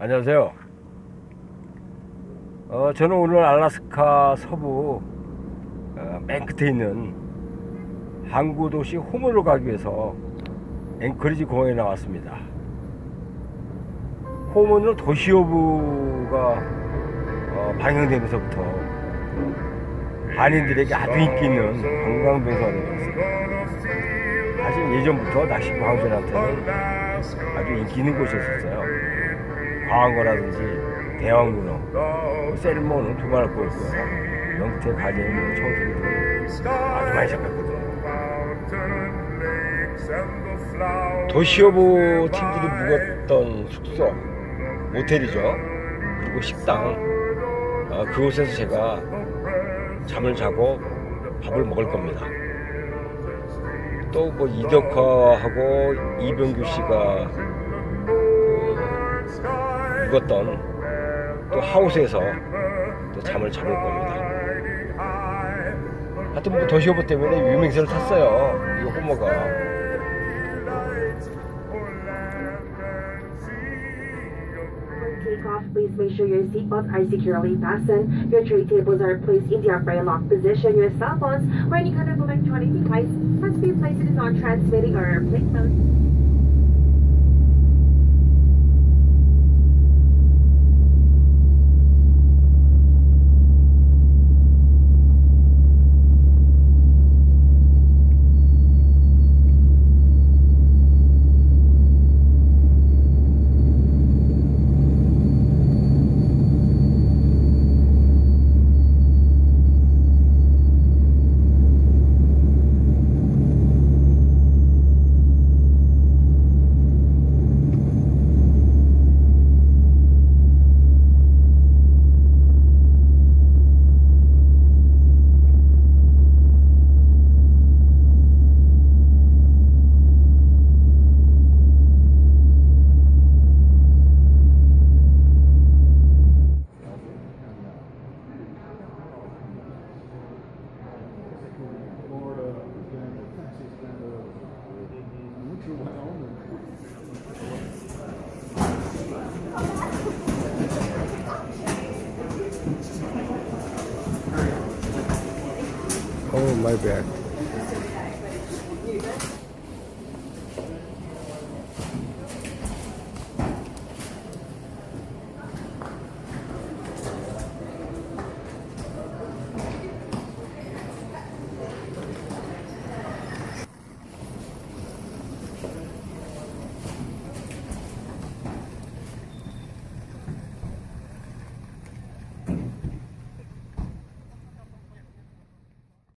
안녕하세요. 어, 저는 오늘 알라스카 서부 어, 맨 끝에 있는 항구 도시 호모로 가기 위해서 앵커리지 공항에 나왔습니다. 호모는 도시오브가 어, 방영되면서부터 한인들에게 아주 인기 있는 관광 명소가 되었습니다. 사실 예전부터 낚시 광주한테는 아주 인기 있는 곳이었어요. 광어라든지 대왕문어, 뭐 셀모는 두 마리 보였고요. 명태 가재는 뭐 초등등 아주 많이 잡혔거든요. 도시오브 팀들이 묵었던 숙소, 모텔이죠. 그리고 식당, 어, 그곳에서 제가 잠을 자고 밥을 먹을 겁니다. 또 뭐 이덕화하고 이병규 씨가 그 묵었던 또 하우스에서 또 잠을 잡을 겁니다. 하여튼 뭐 도시오브 때문에 유명세를 탔어요. 이 호모가. Takeoff, please make sure your seatbelts are securely fastened, your tray tables are placed in the upright lock position, your cell phones or any kind of electronic device must be placed in non-transmitting or airplane mode. Oh my bad.